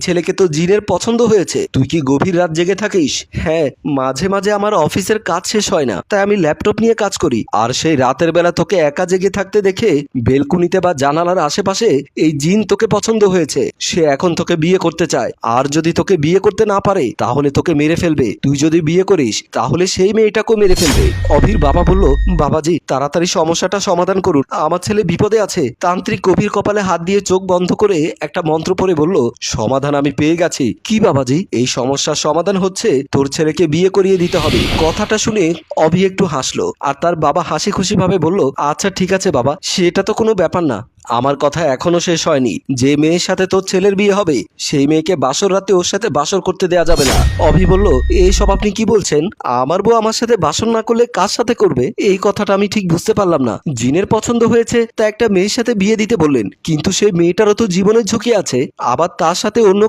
ছেলেকে তো জিনের পছন্দ হয়েছে। তুই কি গভীর রাত জেগে থাকিস? হ্যাঁ মাঝে মাঝে আমার অফিসের কাজ শেষ হয় না, তাই আমি ল্যাপটপ নিয়ে কাজ করি। আর সেই রাতের বেলা তোকে একা জেগে থাকতে দেখে বেলকুনিতে বা জানালার আশেপাশে এই জিন তোকে পছন্দ হয়েছে। সে এখন তোকে বিয়ে করতে চায়। আর যদি তোকে বিয়ে করতে না পারে, তাহলে তোকে মেরে ফেলবে। তুই যদি বিয়ে করিস, তাহলে সেই মেয়েটাকেও মেরে ফেলবে। অভির বাবা বলল, বাবাজি, তাড়াতাড়ি সমস্যাটা সমাধান করুন। আমার ছেলে বিপদে আছে। তান্ত্রিক গভীর কপালে হাত দিয়ে চোখ বন্ধ করে একটা মন্ত্র পড়ে বলল, সমাধান আমি পেয়ে গেছি। কি বাবাজি? এই সমস্যার সমাধান হচ্ছে? তোর ছেলেকে বিয়ে করিয়ে দিতে হবে। কথাটা শুনে অভি একটু হাসলো। আর তার বাবা হাসি খুশি ভাবে বলল আচ্ছা ঠিক আছে বাবা। সেটা তো কোনো ব্যাপার না। আমার কথা এখনও শেষ হয়নি। যে মেয়ের সাথে তোর ছেলের বিয়ে হবে, সেই মেয়েকে বাসর রাতে ওর সাথে বাসর করতে দেয়া যাবে না। অভি বলল এইসব আপনি কি বলছেন? আমার বউ আমার সাথে বাসর না করলে কার সাথে করবে? এই কথাটা আমি ঠিক বুঝতে পারলাম না। জিনের পছন্দ হয়েছে, তা একটা মেয়ের সাথে বিয়ে দিতে বললেন, কিন্তু সেই মেয়েটারও তো জীবনের ঝুঁকি আছে। আবার তার সাথে অন্য